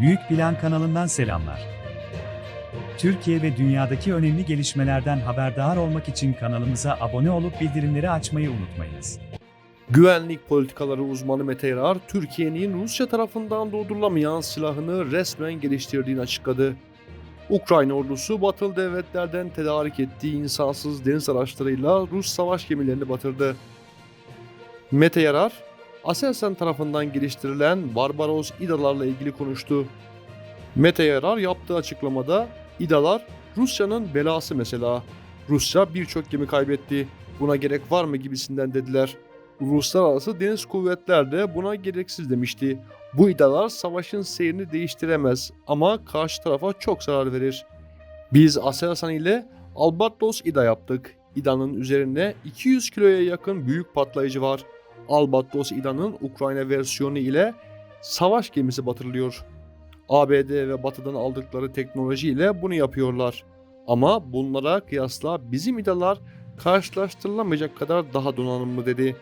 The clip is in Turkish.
Büyük Plan kanalından selamlar. Türkiye ve dünyadaki önemli gelişmelerden haberdar olmak için kanalımıza abone olup bildirimleri açmayı unutmayınız. Güvenlik politikaları uzmanı Mete Yarar, Türkiye'nin Rusya tarafından durdurulamayan silahını resmen geliştirdiğini açıkladı. Ukrayna ordusu batılı devletlerden tedarik ettiği insansız deniz araçlarıyla Rus savaş gemilerini batırdı. Mete Yarar, Aselsan tarafından geliştirilen Barbaros İDA'larla ilgili konuştu. Mete Yarar yaptığı açıklamada İDA'lar Rusya'nın belası mesela. Rusya birçok gemi kaybetti. Buna gerek var mı gibisinden dediler. Uluslararası Deniz Kuvvetler de buna gereksiz demişti. Bu idalar savaşın seyrini değiştiremez ama karşı tarafa çok zarar verir. Biz Aselsan ile Albatros İDA yaptık. İDA'nın üzerine 200 kiloya yakın büyük patlayıcı var. Albatros İDA'nın Ukrayna versiyonu ile savaş gemisi batırılıyor. ABD ve Batı'dan aldıkları teknoloji ile bunu yapıyorlar. Ama bunlara kıyasla bizim İDA'lar karşılaştırılamayacak kadar daha donanımlı dedi.